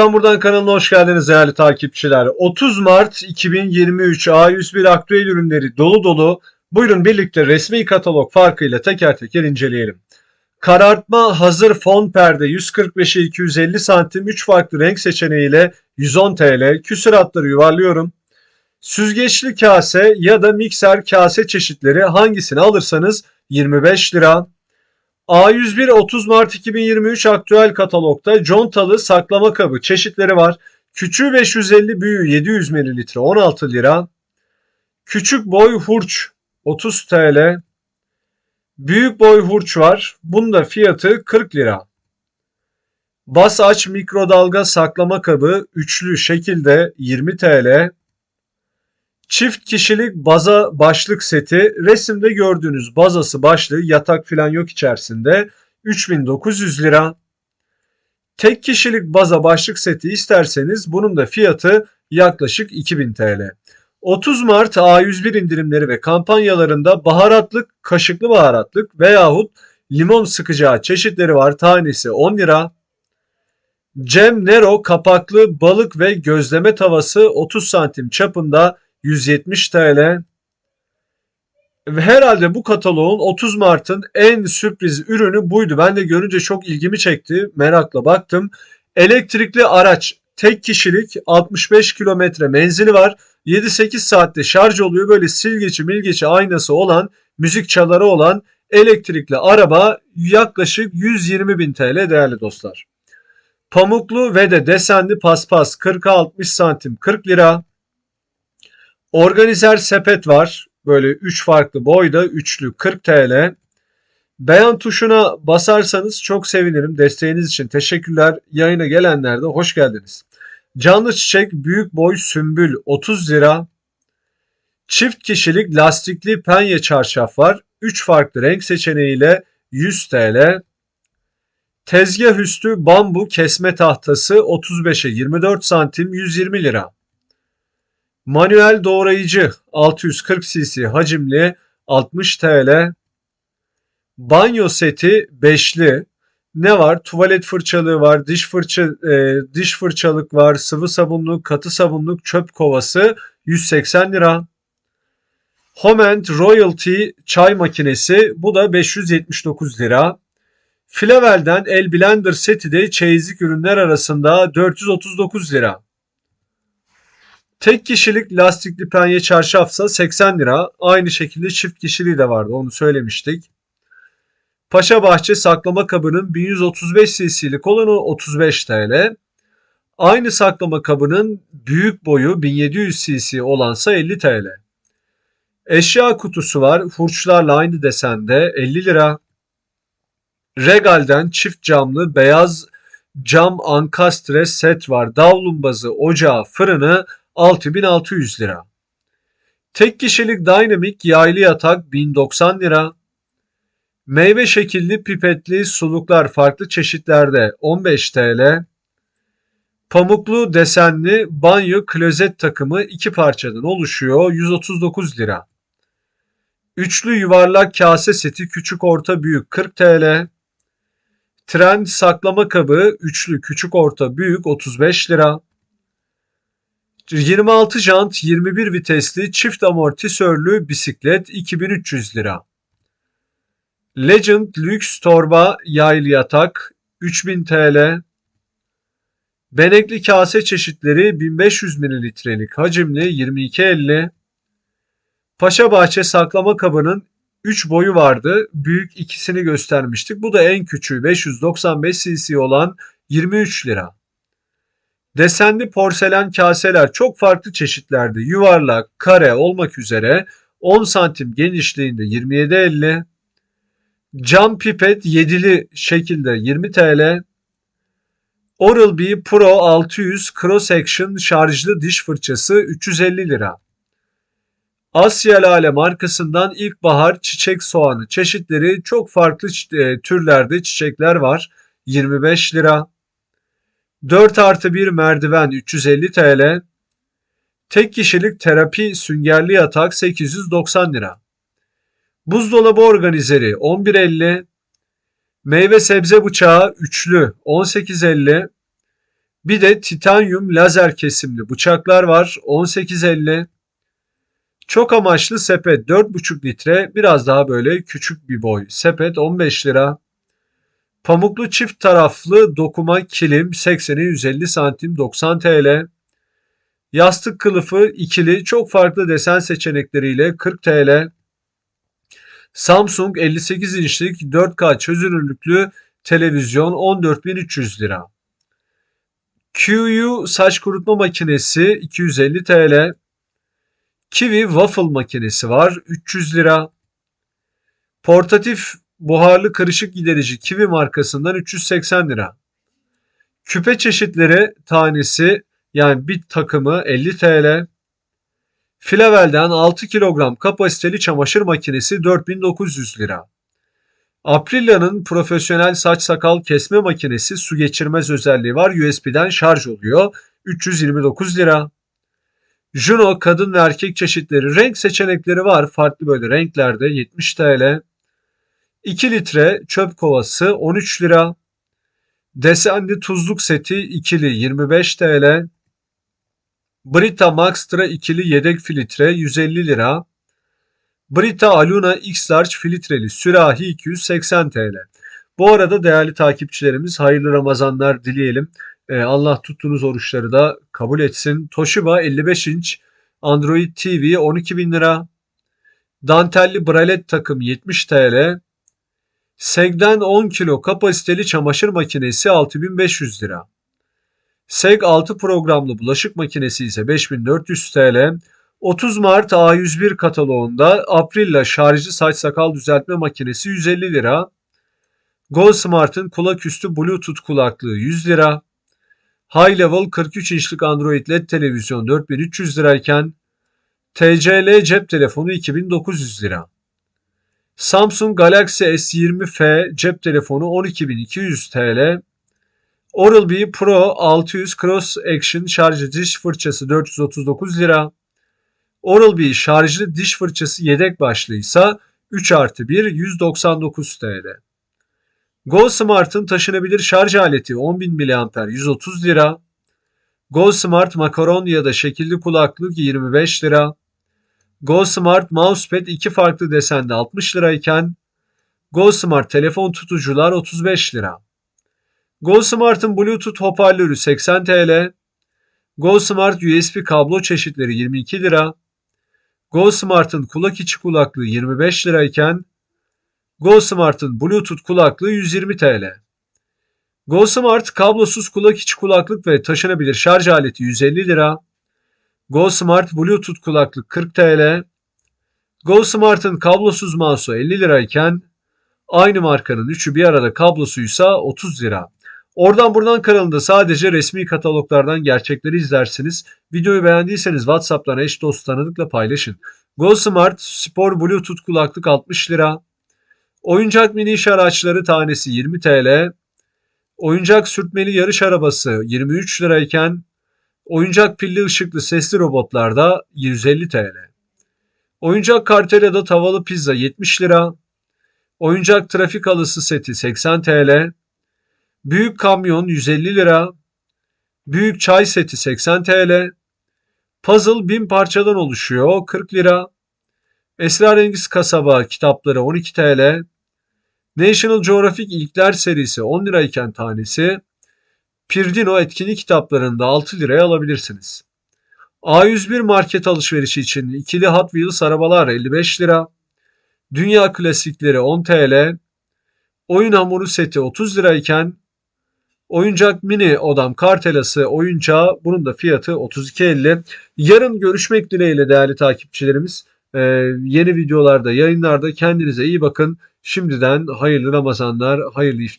Buradan buradan kanalına hoş geldiniz değerli takipçiler. 30 Mart 2023 A101 aktüel ürünleri dolu dolu. Buyurun birlikte resmi katalog farkıyla teker teker inceleyelim. Karartma hazır fon perde 145'e 250 santim 3 farklı renk seçeneğiyle 110 TL. Küsuratları yuvarlıyorum. Süzgeçli kase ya da mikser kase çeşitleri hangisini alırsanız 25 lira. A101 30 Mart 2023 aktüel katalogda contalı saklama kabı çeşitleri var. Küçüğü 550, büyüğü 700 ml 16 lira. Küçük boy hurç 30 TL. Büyük boy hurç var. Bunun da fiyatı 40 lira. Bas aç mikrodalga saklama kabı üçlü şekilde 20 TL. Çift kişilik baza başlık seti resimde gördüğünüz bazası başlığı yatak filan yok içerisinde 3900 lira. Tek kişilik baza başlık seti isterseniz bunun da fiyatı yaklaşık 2000 TL. 30 Mart A101 indirimleri ve kampanyalarında baharatlık, kaşıklı baharatlık veyahut limon sıkacağı çeşitleri var. Tanesi 10 lira. Cem Nero kapaklı balık ve gözleme tavası 30 santim çapında 170 TL. Ve herhalde bu kataloğun 30 Mart'ın en sürpriz ürünü buydu. Ben de görünce çok ilgimi çekti. Merakla baktım. Elektrikli araç tek kişilik 65 kilometre menzili var. 7-8 saatte şarj oluyor. Böyle silgeci milgeci aynası olan, müzik çaları olan elektrikli araba yaklaşık 120 bin TL değerli dostlar. Pamuklu ve de desenli paspas 40'a 60 santim 40 lira. Organizer sepet var. Böyle 3 farklı boyda üçlü 40 TL. Beğen tuşuna basarsanız çok sevinirim. Desteğiniz için teşekkürler. Yayına gelenler de hoş geldiniz. Canlı çiçek büyük boy sümbül 30 lira. Çift kişilik lastikli penye çarşaf var. 3 farklı renk seçeneğiyle 100 TL. Tezgah üstü bambu kesme tahtası 35'e 24 santim 120 lira. Manuel doğrayıcı 640 cc hacimli 60 TL. Banyo seti beşli. Ne var? Tuvalet fırçalığı var, diş fırça e, diş fırçalık var, sıvı sabunluk, katı sabunluk, çöp kovası 180 lira. Homend Royalty çay makinesi bu da 579 lira. Flavel'den el blender seti de çeyizlik ürünler arasında 439 lira. Tek kişilik lastikli penye çarşafsa 80 lira. Aynı şekilde çift kişiliği de vardı onu söylemiştik. Paşa Bahçe saklama kabının 1135 cc'lik olanı 35 TL. Aynı saklama kabının büyük boyu 1700 cc olansa 50 TL. Eşya kutusu var. Furçlarla aynı desende 50 lira. Regal'den çift camlı beyaz cam ankastre set var. Davlumbazı, ocağı, fırını 6600 lira. Tek kişilik Dynamic yaylı yatak 1090 lira. Meyve şekilli pipetli suluklar farklı çeşitlerde 15 TL. Pamuklu desenli banyo klozet takımı iki parçadan oluşuyor 139 lira. Üçlü yuvarlak kase seti küçük orta büyük 40 TL. Trend saklama kabı üçlü küçük orta büyük 35 lira. 26 jant 21 vitesli çift amortisörlü bisiklet 2300 lira. Legend lüks torba yaylı yatak 3000 TL. Benekli kase çeşitleri 1500 mililitrelik hacimli 22.50. Paşa Bahçe saklama kabının 3 boyu vardı. Büyük ikisini göstermiştik. Bu da en küçüğü 595 cc olan 23 lira. Desenli porselen kaseler çok farklı çeşitlerde yuvarlak, kare olmak üzere 10 santim genişliğinde 27.50. Cam pipet 7'li şekilde 20 TL. Oral-B Pro 600 Cross Action şarjlı diş fırçası 350 lira. Asya Lale markasından ilkbahar çiçek soğanı çeşitleri çok farklı e, türlerde çiçekler var. 25 lira. 4 artı 1 merdiven 350 TL. Tek kişilik terapi süngerli yatak 890 lira. Buzdolabı organizeri 11.50. Meyve sebze bıçağı üçlü 18.50. Bir de titanyum lazer kesimli bıçaklar var 18.50. Çok amaçlı sepet 4,5 litre biraz daha böyle küçük bir boy sepet 15 lira. Pamuklu çift taraflı dokuma kilim 80'e 150 santim 90 TL. Yastık kılıfı ikili çok farklı desen seçenekleriyle 40 TL. Samsung 58 inçlik 4K çözünürlüklü televizyon 14.300 lira. QU saç kurutma makinesi 250 TL. Kiwi waffle makinesi var 300 lira. Portatif buharlı karışık giderici Kiwi markasından 380 lira. Küpe çeşitleri tanesi yani bir takımı 50 TL. Filavel'den 6 kilogram kapasiteli çamaşır makinesi 4900 lira. Aprilia'nın profesyonel saç sakal kesme makinesi su geçirmez özelliği var. USB'den şarj oluyor. 329 lira. Juno kadın ve erkek çeşitleri renk seçenekleri var. Farklı böyle renklerde 70 TL. 2 litre çöp kovası 13 lira. Desenli tuzluk seti ikili 25 TL. Brita Maxtra ikili yedek filtre 150 lira. Brita Aluna X Large filtreli sürahi 280 TL. Bu arada değerli takipçilerimiz hayırlı Ramazanlar dileyelim. Ee, Allah tuttuğunuz oruçları da kabul etsin. Toshiba 55 inç Android TV 12 bin lira. Dantelli bralet takım 70 TL. Seg'den 10 kilo kapasiteli çamaşır makinesi 6500 lira. Seg 6 programlı bulaşık makinesi ise 5400 TL. 30 Mart A101 kataloğunda Aprilla şarjlı saç sakal düzeltme makinesi 150 lira. Go Smart'ın kulak üstü Bluetooth kulaklığı 100 lira. High Level 43 inçlik Android LED televizyon 4300 lirayken TCL cep telefonu 2900 lira. Samsung Galaxy S20F cep telefonu 12200 TL. Oral-B Pro 600 Cross Action şarjlı diş fırçası 439 lira. Oral-B şarjlı diş fırçası yedek başlıysa 3 artı 1 199 TL. Go Smart'ın taşınabilir şarj aleti 10.000 mAh 130 lira. Go Smart makaron ya da şekilli kulaklık 25 lira. Go Smart Mousepad iki farklı desende 60 lirayken Go Smart telefon tutucular 35 lira. Go Smart'ın Bluetooth hoparlörü 80 TL. Go Smart USB kablo çeşitleri 22 lira. Go Smart'ın kulak içi kulaklığı 25 lirayken Go Smart'ın Bluetooth kulaklığı 120 TL. Go Smart kablosuz kulak içi kulaklık ve taşınabilir şarj aleti 150 lira. Go Smart Bluetooth kulaklık 40 TL. Go Smart'ın kablosuz mouse'u 50 lirayken aynı markanın üçü bir arada kablosuysa 30 lira. Oradan buradan kanalında sadece resmi kataloglardan gerçekleri izlersiniz. Videoyu beğendiyseniz WhatsApp'tan eş dost tanıdıkla paylaşın. Go Smart Spor Bluetooth kulaklık 60 lira. Oyuncak mini iş araçları tanesi 20 TL. Oyuncak sürtmeli yarış arabası 23 lirayken oyuncak pilli ışıklı sesli robotlarda 150 TL. Oyuncak kartelada tavalı pizza 70 lira. Oyuncak trafik halısı seti 80 TL. Büyük kamyon 150 lira. Büyük çay seti 80 TL. Puzzle 1000 parçadan oluşuyor 40 lira. Esrarengiz kasaba kitapları 12 TL. National Geographic İlkler serisi 10 lirayken tanesi. Pirdino etkinlik kitaplarında 6 liraya alabilirsiniz. A101 market alışverişi için ikili Hot Wheels arabalar 55 lira. Dünya klasikleri 10 TL. Oyun hamuru seti 30 lirayken oyuncak mini odam kartelası oyuncağı bunun da fiyatı 32.50. Yarın görüşmek dileğiyle değerli takipçilerimiz. Ee, yeni videolarda yayınlarda kendinize iyi bakın. Şimdiden hayırlı Ramazanlar, hayırlı iftar.